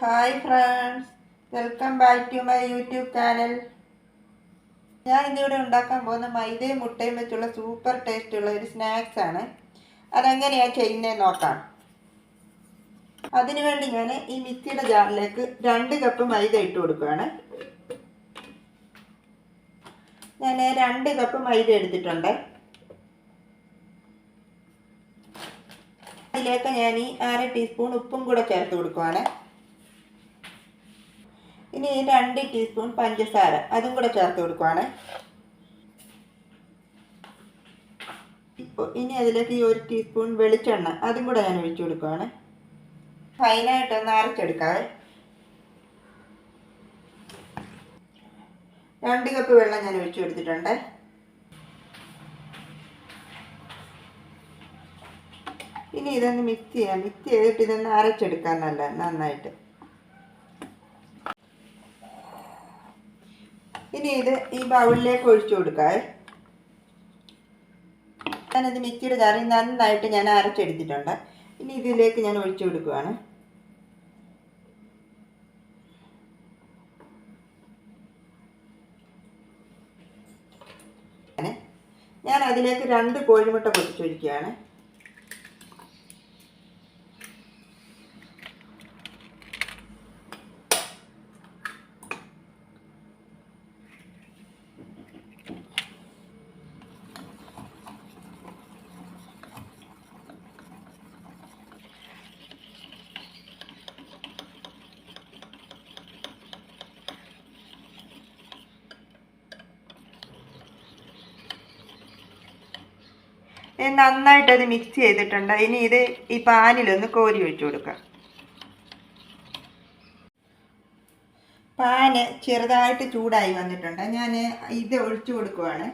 Hi friends welcome back to my YouTube channel ഞാൻ ഇന്നിവിടെ ഉണ്ടാക്കാൻ പോകുന്ന മൈദയും മുട്ടയും വെച്ചുള്ള സൂപ്പർ ടേസ്റ്റുള്ള ഒരു സ്നാക്സ് ആണ്. അതെങ്ങനെയാണ് ചെയ്യുന്നത് നോക്കാം. അതിനുവേണ്ടി ഞാൻ ഈ മിക്സിയുടെ ജാറിലേക്ക് രണ്ട് കപ്പ് മൈദ ഇട്ട് കൊടുക്കുകയാണ്. ഞാൻ രണ്ട് കപ്പ് മൈദ എടുത്തിട്ടുണ്ട്. അതിലേക്ക് ഞാൻ ഈ അര ടീസ്പൂൺ ഉപ്പും കൂടെ ചേർത്ത് കൊടുക്കുവാണ്. ഇനി രണ്ട് ടീസ്പൂൺ പഞ്ചസാര. അതും കൂടെ ചേർത്ത് കൊടുക്കുവാണ്. ഇപ്പോൾ ഇനി അതിലേക്ക് ഈ ഒരു ടീസ്പൂൺ വെളിച്ചെണ്ണ അതും കൂടെ ഞാൻ ഒഴിച്ചു കൊടുക്കുവാണ്. ഫൈനായിട്ടൊന്ന് അരച്ചെടുക്കാവേ. രണ്ട് കപ്പ് വെള്ളം ഞാൻ ഒഴിച്ചു കൊടുത്തിട്ടുണ്ട്. ഇനി ഇതൊന്ന് മിക്സ് ചെയ്യാം. മിക്സ് ചെയ്തിട്ട് ഇതൊന്ന് അരച്ചെടുക്കാൻ നല്ല നന്നായിട്ട്. ഇത് ഈ ബൗളിലേക്ക് ഒഴിച്ചു കൊടുക്കാം ഞാനത് മിക്സിയുടെ ജാറിൽ നന്നായിട്ട് ഞാൻ അരച്ചെടുത്തിട്ടുണ്ട്. ഇനി ഇതിലേക്ക് ഞാൻ ഒഴിച്ചു കൊടുക്കുകയാണ് ഞാൻ അതിലേക്ക് രണ്ട് കോഴിമുട്ട പൊട്ടിച്ചൊഴിക്കുകയാണ് നന്നായിട്ട് അത് മിക്സ് ചെയ്തിട്ടുണ്ട്. ഇനി ഇത് ഈ പാനിലൊന്ന് കോരി ഒഴിച്ചു കൊടുക്കാം. പാന് ചെറുതായിട്ട് ചൂടായി വന്നിട്ടുണ്ട്. ഞാൻ ഇത് ഒഴിച്ചു കൊടുക്കുവാണ്.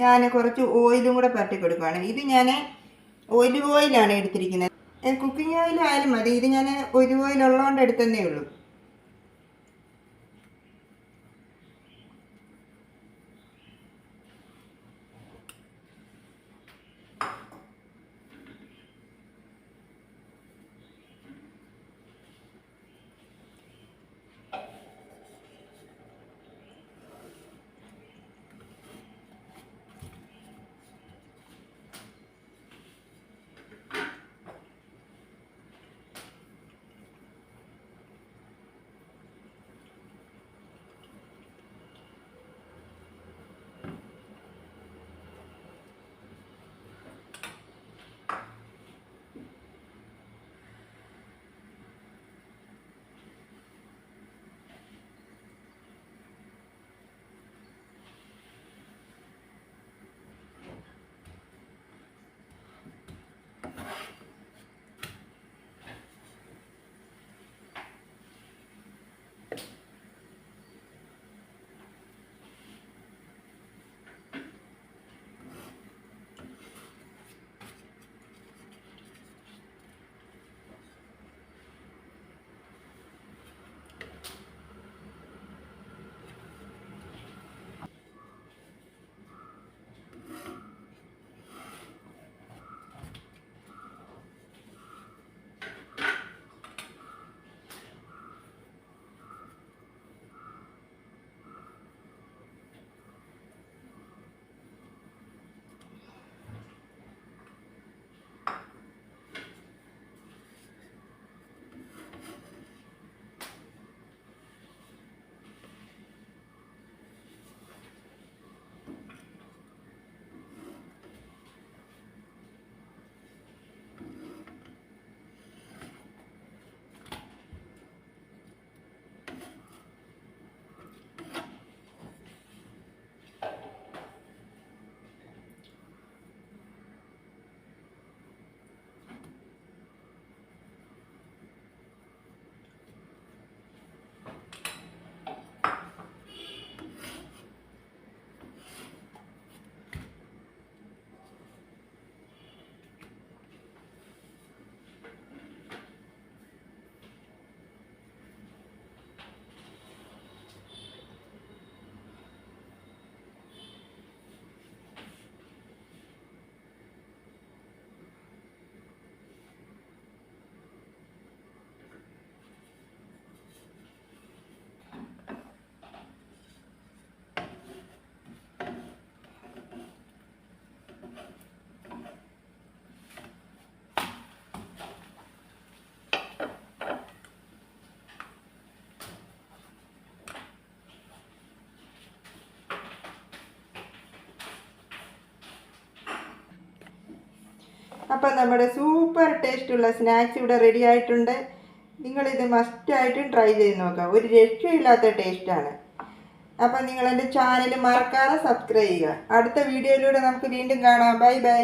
ഞാൻ കുറച്ച് ഓയിലും കൂടെ പരട്ടി കൊടുക്കുകയാണ് ഇത് ഞാൻ ഒലിവ് ഓയിലാണ് എടുത്തിരിക്കുന്നത്. കുക്കിംഗ് ഓയിൽ ആയാലും മതി. ഇത് ഞാൻ ഒലിവ് ഓയിൽ ഉള്ളതുകൊണ്ട് എടുത്തതേ ഉള്ളൂ. അപ്പം നമ്മുടെ സൂപ്പർ ടേസ്റ്റുള്ള സ്നാക്സ് ഇവിടെ റെഡി ആയിട്ടുണ്ട്. നിങ്ങളിത് മസ്റ്റായിട്ടും ട്രൈ ചെയ്ത് നോക്കുക. ഒരു രക്ഷയില്ലാത്ത ടേസ്റ്റാണ് അപ്പം നിങ്ങൾ എന്റെ ചാനൽ മറക്കാതെ സബ്സ്ക്രൈബ് ചെയ്യുക. അടുത്ത വീഡിയോയിലൂടെ നമുക്ക് വീണ്ടും കാണാം. Bye bye